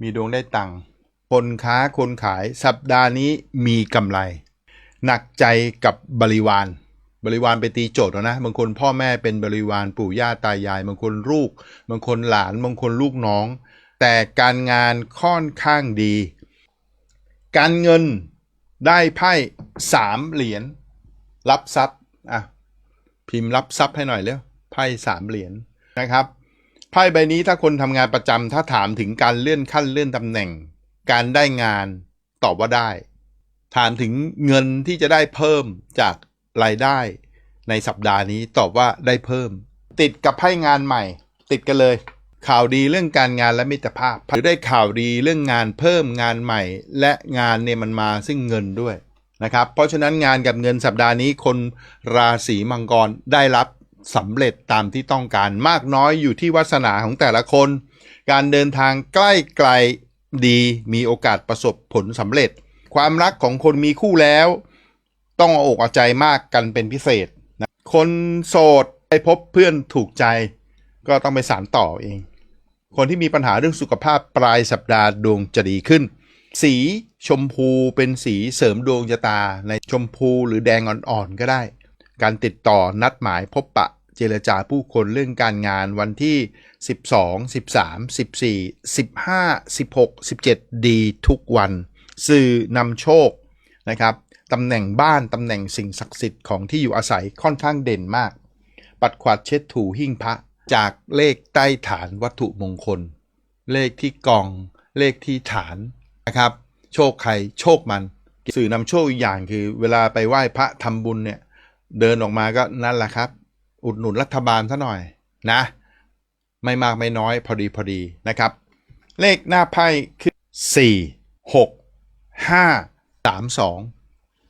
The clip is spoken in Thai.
มีดวงได้ตังค์คนค้าคนขายสัปดาห์นี้มีกำไร หนักใจกับบริวาร บริวารไปตีโจทย์แล้วนะ บางคนพ่อแม่เป็นบริวารปู่ย่าตายาย บางคนลูก บางคนหลาน บางคนลูกน้อง แต่การงานค่อนข้างดี การเงินได้ไพ่สามเหรียญรับทรัพย์อะพิมพ์รับทรัพย์ให้หน่อยเร็วไพ่สามเหรียญนะครับ ไพ่ใบนี้ถ้าคนทำงานประจำถ้าถามถึงการเลื่อนขั้นเลื่อนตำแหน่ง การได้งานตอบว่าได้ ถามถึงเงินที่จะได้เพิ่มจากรายได้ ในสัปดาห์นี้ตอบว่าได้เพิ่ม ติดกับไพ่งานใหม่ ติดกันเลย ข่าวดีเรื่องการงานและมิตรภาพ หรือได้ข่าวดีเรื่องงานเพิ่มงานใหม่ และงานเนี่ยมันมาซึ่งเงินด้วยนะครับ เพราะฉะนั้นงานกับเงินสัปดาห์นี้คนราศีมังกรได้รับ สำเร็จตามที่ต้องการมากน้อยอยู่ที่วาสนาของแต่ละคน การเดินทางใกล้ไกลดีมีโอกาสประสบผลสำเร็จ ความรักของคนมีคู่แล้ว ต้องเอาอกเอาใจมากกันเป็นพิเศษนะคนโสดไปพบเพื่อนถูกใจ ก็ต้องไปสารต่อเอง คนที่มีปัญหาเรื่องสุขภาพปลายสัปดาห์ดวงจะดีขึ้น สีชมพูเป็นสีเสริมดวงชะตาในชมพูหรือแดงอ่อนๆก็ได้ การติดต่อนัดหมายพบปะเจรจาผู้คนเรื่องการงานวันที่ 12 13 14 15 16 17 ดีทุกวัน สื่อนำโชคนะครับตำแหน่งบ้านตำแหน่งสิ่งศักดิ์สิทธิ์ของที่อยู่อาศัยค่อนข้างเด่นมาก ปัดขวัดเช็ดถูหิ้งพระจากเลขใต้ฐานวัตถุมงคล เลขที่กอง เลขที่ฐานนะครับ โชคใครโชคมัน สื่อนำโชคอีกอย่างคือ เวลาไปไหว้พระทำบุญเนี่ย เดินออกมาก็นั่นแหละครับ อุดหนุนรัฐบาลซะหน่อยนะ ไม่มากไม่น้อยพอดีพอดีนะครับ เลขหน้าไพ่คือ 4 6 5 3 2